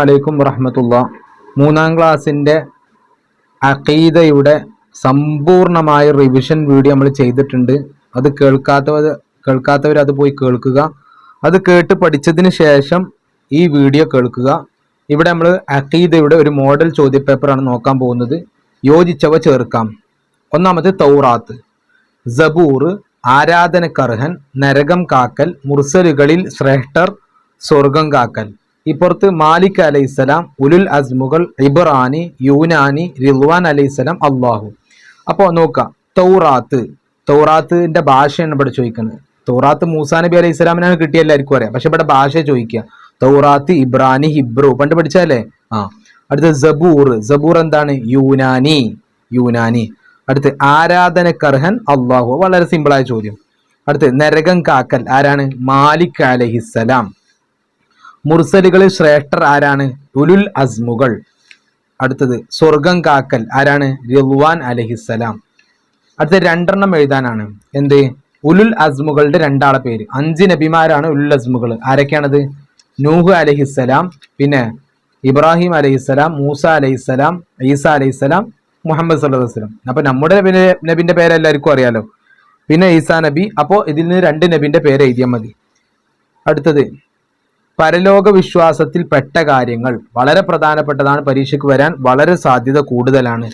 അലൈക്കും വറഹമത്തുള്ള. മൂന്നാം ക്ലാസ്സിന്റെ അഖീദയുടെ സമ്പൂർണമായ റിവിഷൻ വീഡിയോ നമ്മൾ ചെയ്തിട്ടുണ്ട്. അത് കേൾക്കാത്തവർ കേൾക്കാത്തവർ അത് പോയി കേൾക്കുക. അത് കേട്ട് പഠിച്ചതിന് ശേഷം ഈ വീഡിയോ കേൾക്കുക. ഇവിടെ നമ്മൾ അഖീദയുടെ ഒരു മോഡൽ ചോദ്യപേപ്പറാണ് നോക്കാൻ പോകുന്നത്. യോജിച്ചവ ചേർക്കാം. ഒന്നാമത് തൗറാത്ത്. സബൂർ ആരാധനക്കർഹൻ നരകം കാക്കൽ മുർസലുകളിൽ ശ്രേഷ്ഠർ സ്വർഗം കാക്കൽ. ഇപ്പുറത്ത് മാലിക് അലൈഹിസ്സലാം ഉലുൽ അസ്മുകൾ ഇബ്രാനി യൂനാനി റിദ്വാൻ അലൈഹിസ്സലാം അള്ളാഹു അപ്പോൾ നോക്കാം. തൗറാത്ത്. തൗറാത്തിന്റെ ഭാഷയാണ് ഇവിടെ ചോദിക്കുന്നത്. തൗറാത്ത് മൂസാ നബി അലൈഹി സ്വലാമിനാണ് കിട്ടിയ എല്ലാവർക്കും അറിയാം. പക്ഷെ ഇവിടെ ഭാഷ ചോദിക്കുക. തൗറാത്ത് ഇബ്രാനി ഹിബ്രു. പണ്ട് പഠിച്ചാലേ ആ. അടുത്ത ജബൂർ ജബൂർ എന്താണ്? യൂനാനി. യൂനാനി. അടുത്ത് കർഹൻ അള്ളാഹു വളരെ സിമ്പിളായ ചോദ്യം. അടുത്ത് നരകം കാക്കൽ. ആരാണ്? മാലിക് അലഹിസലാം മുർസലുകളിൽ ശ്രേഷ്ഠർ ആരാണ്? ഉലുൽ അസ്മുകൾ. അടുത്തത് സ്വർഗം കാക്കൽ. ആരാണ്? റിദ്വാൻ അലഹിസലാം അടുത്ത രണ്ടെണ്ണം എഴുതാനാണ്. എന്ത്? ഉലുൽ അസ്മുകളുടെ രണ്ടാളെ പേര്. അഞ്ച് നബിമാരാണ് ഉലുൽ അസ്മുകൾ. ആരൊക്കെയാണത്? നൂഹ് അലഹിസലാം പിന്നെ ഇബ്രാഹിം അലഹിസ്സലാം മൂസ അലഹിസ്സലാം ഈസ അലഹിസ്സലാം മുഹമ്മദ് സല്ലു വസ്ലം അപ്പൊ നമ്മുടെ നബിന്റെ നബിന്റെ പേര് എല്ലാവർക്കും അറിയാലോ. പിന്നെ ഈസാ നബി. അപ്പോൾ ഇതിൽ നിന്ന് രണ്ട് നബിന്റെ പേര് എഴുതിയാൽ മതി. അടുത്തത് പരലോക വിശ്വാസത്തിൽ പെട്ട കാര്യങ്ങൾ വളരെ പ്രധാനപ്പെട്ടതാണ്. പരീക്ഷയ്ക്ക് വരാൻ വളരെ സാധ്യത കൂടുതലാണ്.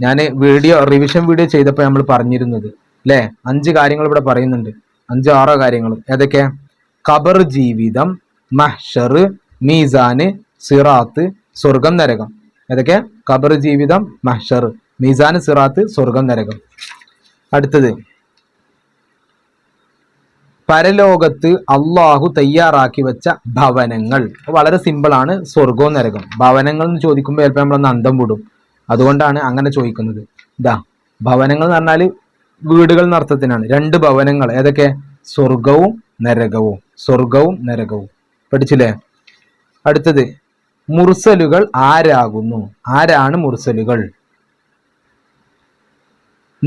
ഞാൻ വീഡിയോ റിവിഷൻ വീഡിയോ ചെയ്തപ്പോൾ നമ്മൾ പറഞ്ഞിരുന്നത് അല്ലേ അഞ്ച് കാര്യങ്ങൾ ഇവിടെ പറയുന്നുണ്ട്. അഞ്ച് ആറോ കാര്യങ്ങൾ. ഏതൊക്കെ? ഖബർ ജീവിതം മഹ്ഷർ മീസാന് സിറാത്ത് സ്വർഗം നരകം. ഏതൊക്കെ? ഖബർ ജീവിതം മഹ്ഷർ മീസാന് സിറാത്ത് സ്വർഗം നരകം. അടുത്തത്. പരലോകത്ത് അള്ളാഹു തയ്യാറാക്കി വെച്ച ഭവനങ്ങൾ. വളരെ സിമ്പിളാണ് സ്വർഗവും നരകം. ഭവനങ്ങൾ എന്ന് ചോദിക്കുമ്പോൾ ചിലപ്പോൾ നമ്മളൊന്ന് അന്തം വിടും. അതുകൊണ്ടാണ് അങ്ങനെ ചോദിക്കുന്നത്. ഇതാ ഭവനങ്ങൾ എന്ന് പറഞ്ഞാൽ വീടുകൾ നടത്തത്തിനാണ് രണ്ട് ഭവനങ്ങൾ. ഏതൊക്കെ? സ്വർഗവും നരകവും. സ്വർഗവും നരകവും. പഠിച്ചില്ലേ? അടുത്തത് മുർസലുകൾ ആരാകുന്നു? ആരാണ് മുർസലുകൾ?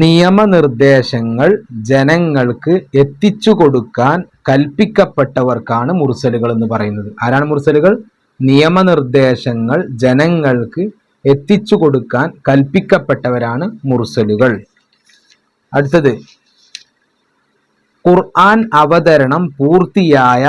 നിയമനിർദ്ദേശങ്ങൾ ജനങ്ങൾക്ക് എത്തിച്ചു കൊടുക്കാൻ കൽപ്പിക്കപ്പെട്ടവർക്കാണ് മുർസലുകൾ എന്ന് പറയുന്നത്. ആരാണ് മുർസലുകൾ? നിയമനിർദ്ദേശങ്ങൾ ജനങ്ങൾക്ക് എത്തിച്ചു കൊടുക്കാൻ കൽപ്പിക്കപ്പെട്ടവരാണ് മുർസലുകൾ. അടുത്തത് ഖുർആൻ അവതരണം പൂർത്തിയായ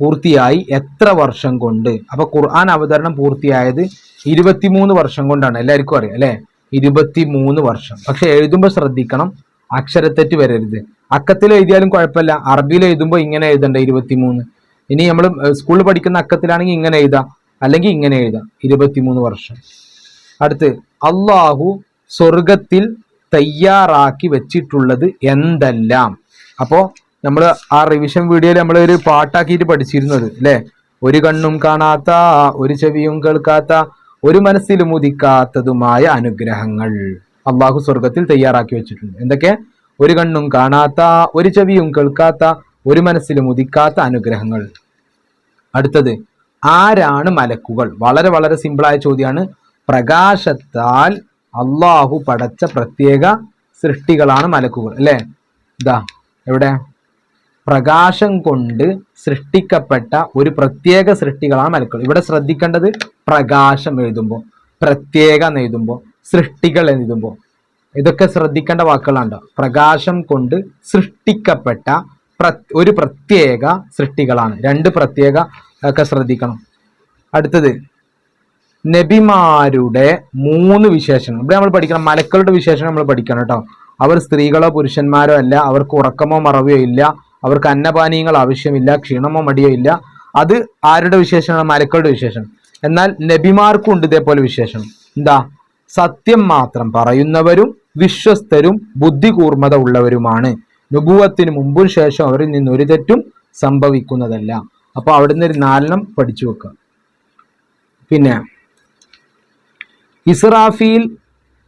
പൂർത്തിയായി എത്ര വർഷം കൊണ്ട്? അപ്പൊ ഖുർആൻ അവതരണം പൂർത്തിയായത് ഇരുപത്തിമൂന്ന് വർഷം കൊണ്ടാണ്. എല്ലാവർക്കും അറിയാം അല്ലെ? ഇരുപത്തിമൂന്ന് വർഷം. പക്ഷെ എഴുതുമ്പോൾ ശ്രദ്ധിക്കണം. അക്ഷരത്തെറ്റ് വരരുത്. അക്കത്തിൽ എഴുതിയാലും കുഴപ്പമില്ല. അറബിയിൽ എഴുതുമ്പോൾ ഇങ്ങനെ എഴുതണ്ട ഇരുപത്തിമൂന്ന്. ഇനി നമ്മൾ സ്കൂളിൽ പഠിക്കുന്ന അക്കത്തിലാണെങ്കിൽ ഇങ്ങനെ എഴുതാം. അല്ലെങ്കിൽ ഇങ്ങനെ എഴുതാം. ഇരുപത്തിമൂന്ന് വർഷം. അടുത്ത് അള്ളാഹു സ്വർഗത്തിൽ തയ്യാറാക്കി വെച്ചിട്ടുള്ളത് എന്തെല്ലാം? അപ്പോ നമ്മൾ ആ റിവിഷൻ വീഡിയോയിൽ നമ്മൾ ഒരു പാട്ടാക്കിയിട്ട് പഠിച്ചിരുന്നത് അല്ലേ? ഒരു കണ്ണും കാണാത്ത ഒരു ചെവിയും കേൾക്കാത്ത ഒരു മനസ്സിലും ഉദിക്കാത്തതുമായ അനുഗ്രഹങ്ങൾ അള്ളാഹു സ്വർഗത്തിൽ തയ്യാറാക്കി വെച്ചിട്ടുണ്ട്. എന്തൊക്കെ? ഒരു കണ്ണും കാണാത്ത ഒരു ചെവിയും കേൾക്കാത്ത ഒരു മനസ്സിലും ഉദിക്കാത്ത അനുഗ്രഹങ്ങൾ. അടുത്തത് ആരാണ് മലക്കുകൾ? വളരെ വളരെ സിമ്പിളായ ചോദ്യമാണ്. പ്രകാശത്താൽ അള്ളാഹു പടച്ച പ്രത്യേക സൃഷ്ടികളാണ് മലക്കുകൾ. അല്ലേ? ഇതാ എവിടെ? പ്രകാശം കൊണ്ട് സൃഷ്ടിക്കപ്പെട്ട ഒരു പ്രത്യേക സൃഷ്ടികളാണ് മലക്കുകൾ. ഇവിടെ ശ്രദ്ധിക്കേണ്ടത് പ്രകാശം എഴുതുമ്പോൾ പ്രത്യേക എഴുതുമ്പോൾ സൃഷ്ടികൾ എഴുതുമ്പോൾ. ഇതൊക്കെ ശ്രദ്ധിക്കേണ്ട വാക്കുകളാണ് പ്രകാശം കൊണ്ട് സൃഷ്ടിക്കപ്പെട്ട ഒരു പ്രത്യേക സൃഷ്ടികളാണ്. രണ്ട് പ്രത്യേക ഒക്കെ ശ്രദ്ധിക്കണം. അടുത്തത് നബിമാരുടെ മൂന്ന് വിശേഷണം ഇവിടെ നമ്മൾ പഠിക്കണം. മലക്കളുടെ വിശേഷണം നമ്മൾ പഠിക്കണം കേട്ടോ അവർ സ്ത്രീകളോ പുരുഷന്മാരോ അല്ല. അവർക്ക് ഉറക്കമോ മറവിയോ ഇല്ല. അവർക്ക് അന്നപാനീയങ്ങൾ ആവശ്യമില്ല ക്ഷീണമോ മടിയോ ഇല്ല. അത് ആരുടെ വിശേഷമാണ്? മലക്കളുടെ വിശേഷം. എന്നാൽ നബിമാർക്കും ഉണ്ട് ഇതേപോലെ വിശേഷം. എന്താ? സത്യം മാത്രം പറയുന്നവരും വിശ്വസ്തരും ബുദ്ധി കൂർമ്മത ഉള്ളവരുമാണ്. നുപൂവത്തിന് മുമ്പും ശേഷം അവരിൽ നിന്ന് ഒരു തെറ്റും സംഭവിക്കുന്നതല്ല. അപ്പൊ അവിടുന്ന് ഒരു നാലെണ്ണം പഠിച്ചു വെക്കുക. പിന്നെ ഇസ്രാഫീൽ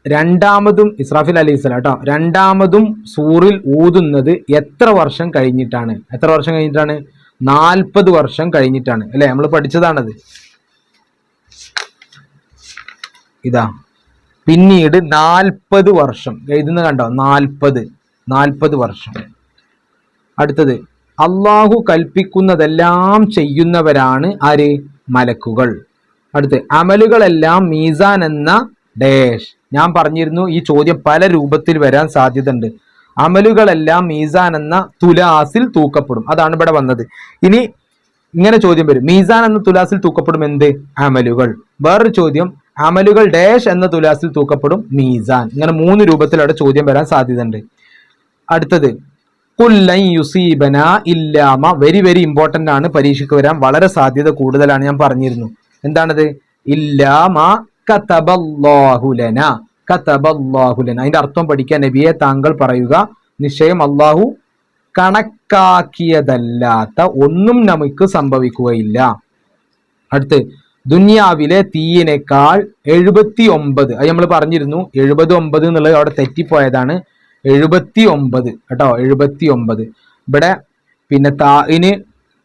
രണ്ടാമതും ഇസ്രാഫിൽ അലി ഇസ്ലാം കേട്ടോ. രണ്ടാമതും സൂറിൽ ഊതുന്നത് എത്ര വർഷം കഴിഞ്ഞിട്ടാണ്? എത്ര വർഷം കഴിഞ്ഞിട്ടാണ്? നാൽപ്പത് വർഷം കഴിഞ്ഞിട്ടാണ്. അല്ലെ? നമ്മൾ പഠിച്ചതാണത്. ഇതാ. പിന്നീട് നാൽപ്പത് വർഷം. എഴുതുന്ന കണ്ടോ? നാൽപ്പത്. നാൽപ്പത് വർഷം. അടുത്തത്. അള്ളാഹു കൽപ്പിക്കുന്നതെല്ലാം ചെയ്യുന്നവരാണ് ആര്? മലക്കുകൾ. അടുത്ത് അമലുകളെല്ലാം മീസാൻ എന്ന ഡേഷ്. ഞാൻ പറഞ്ഞിരുന്നു ഈ ചോദ്യം പല രൂപത്തിൽ വരാൻ സാധ്യതയുണ്ട്. അമലുകളെല്ലാം മീസാൻ എന്ന തുലാസിൽ തൂക്കപ്പെടും. അതാണ് ഇവിടെ വന്നത്. ഇനി ഇങ്ങനെ ചോദ്യം വരും. മീസാൻ എന്ന തുലാസിൽ തൂക്കപ്പെടും എന്ത്? അമലുകൾ. വേറൊരു ചോദ്യം അമലുകൾ ഡാഷ് എന്ന തുലാസിൽ തൂക്കപ്പെടും മീസാൻ. ഇങ്ങനെ മൂന്ന് രൂപത്തിൽ അവിടെ ചോദ്യം വരാൻ സാധ്യതയുണ്ട്. അടുത്തത് യുസീബന ഇല്ലാമ വെരി വെരി ഇമ്പോർട്ടന്റ് ആണ്. പരീക്ഷയ്ക്ക് വരാൻ വളരെ സാധ്യത കൂടുതലാണ് ഞാൻ പറഞ്ഞിരുന്നു. എന്താണത്? ഇല്ലാമ അതിന്റെ അർത്ഥം പഠിക്കാൻ നബിയെ താങ്കൾ പറയുക നിശ്ചയം അള്ളാഹു കണക്കാക്കിയതല്ലാത്ത ഒന്നും നമുക്ക് സംഭവിക്കുകയില്ല. അടുത്ത് ദുനിയാവിലെ തീയിനേക്കാൾ എഴുപത്തി ഒമ്പത് അത് നമ്മൾ പറഞ്ഞിരുന്നു എഴുപത് ഒമ്പത് എന്നുള്ളത് അവിടെ തെറ്റിപ്പോയതാണ്. എഴുപത്തി ഒമ്പത് കേട്ടോ എഴുപത്തി ഒമ്പത് ഇവിടെ പിന്നെ തായിന്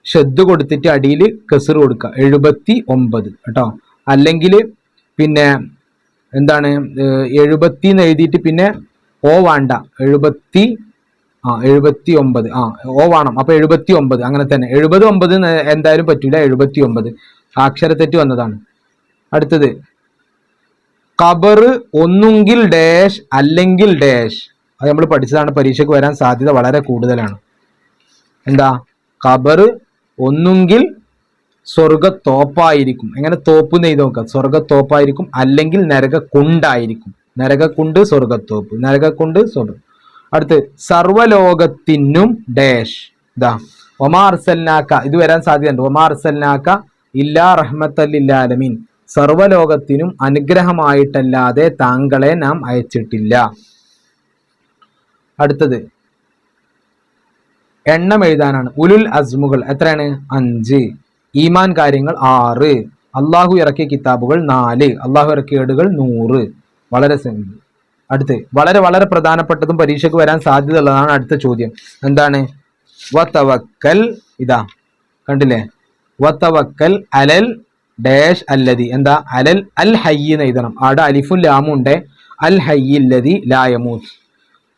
ഷെദ് കൊടുത്തിട്ട് അടിയിൽ കെസർ കൊടുക്കുക എഴുപത്തി ഒമ്പത് കേട്ടോ. അല്ലെങ്കിൽ പിന്നെ എന്താണ് എഴുപത്തി എന്ന് എഴുതിയിട്ട് പിന്നെ ഓ വേണ്ട. എഴുപത്തി ആ എഴുപത്തി ഒമ്പത് ആ ഓ വേണം. അപ്പൊ എഴുപത്തി ഒമ്പത് അങ്ങനെ തന്നെ. എഴുപത് ഒമ്പത് എന്തായാലും പറ്റൂല. എഴുപത്തി ഒമ്പത് അക്ഷരത്തെറ്റ് വന്നതാണ്. അടുത്തത്. ഖബറ് ഒന്നുകിൽ ഡാഷ് അല്ലെങ്കിൽ ഡാഷ്. അത് നമ്മൾ പഠിച്ചതാണ്. പരീക്ഷയ്ക്ക് വരാൻ സാധ്യത വളരെ കൂടുതലാണ്. എന്താ? ഖബറ് ഒന്നുകിൽ സ്വർഗത്തോപ്പായിരിക്കും എങ്ങനെ തോപ്പ് നെയ്ത് നോക്കാം. സ്വർഗത്തോപ്പായിരിക്കും അല്ലെങ്കിൽ നരകക്കുണ്ടായിരിക്കും. നരകക്കുണ്ട് സ്വർഗത്തോപ്പ് നരകക്കുണ്ട് സ്വർഗം അടുത്ത് സർവലോകത്തിനും ഡാഷ്. ഇതാ ഒമാർസൽനാക്ക ഇത് വരാൻ സാധ്യതയുണ്ട്. ഒമാർസൽനാക്ക ഇല്ലാ റഹ്മത്തല്ലില്ലാലമീൻ. സർവലോകത്തിനും അനുഗ്രഹമായിട്ടല്ലാതെ താങ്കളെ നാം അയച്ചിട്ടില്ല. അടുത്തത് എണ്ണം എഴുതാനാണ്. ഉലുൽ അസ്മുകൾ എത്രയാണ്? അഞ്ച്. ഈമാൻ കാര്യങ്ങൾ ആറ്. അള്ളാഹു ഇറക്കിയ കിതാബുകൾ നാല്. അള്ളാഹു ഇറക്കിയ ഏടുകൾ നൂറ്. വളരെ സിമ്പിൾ അടുത്ത് വളരെ വളരെ പ്രധാനപ്പെട്ടതും പരീക്ഷയ്ക്ക് വരാൻ സാധ്യതയുള്ളതാണ് അടുത്ത ചോദ്യം. എന്താണ്? വത്തവക്കൽ ഇതാ കണ്ടില്ലേ? വത്തവക്കൽ അലൽ ഡാഷ് അല്ലതി എന്താ? അലൽ അൽ ഹയ്യ് എന്ന് എഴുതണം. അവിടെ അലിഫും ലാമും ഉണ്ട്. അൽ ഹയ്യില്ലതി ലായമൂത്ത്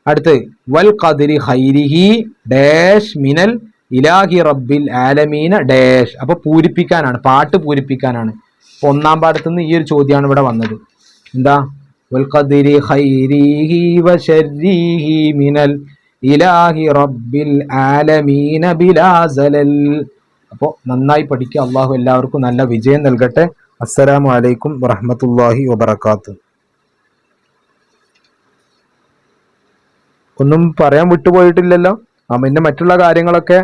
അടുത്ത് വൽ ഖദരി ഹൈരിഹി ഡാഷ് മിനൽ ഇലാഹി റബ്ബിൽ ആലമീന ഡാഷ്. അപ്പൊ പൂരിപ്പിക്കാനാണ് പാട്ട് പൂരിപ്പിക്കാനാണ്. അപ്പൊ ഒന്നാം പാടത്തു നിന്ന് ഈ ഒരു ചോദ്യമാണ് ഇവിടെ വന്നത്. എന്താ? വൽ ഖദരി ഹൈരിഹി വശരിഹി മിനൽ ഇലാഹി റബ്ബിൽ ആലമീന ബിലാസലൽ അപ്പോൾ നന്നായി പഠിക്കുക അള്ളാഹു എല്ലാവർക്കും നല്ല വിജയം നൽകട്ടെ. അസ്സലാമു അലൈക്കും വറഹമത്തല്ലാഹി വബറകാതുഹു ഒന്നും പറയാൻ വിട്ടുപോയിട്ടില്ലല്ലോ? പിന്നെ മറ്റുള്ള കാര്യങ്ങളൊക്കെ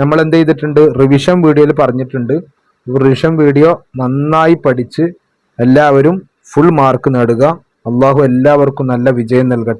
നമ്മൾ എന്ത് ചെയ്തിട്ടുണ്ട് റിവിഷൻ വീഡിയോയിൽ പറഞ്ഞിട്ടുണ്ട്. റിവിഷൻ വീഡിയോ നന്നായി പഠിച്ച് എല്ലാവരും ഫുൾ മാർക്ക് നേടുക. അള്ളാഹു എല്ലാവർക്കും നല്ല വിജയം നൽകട്ടെ.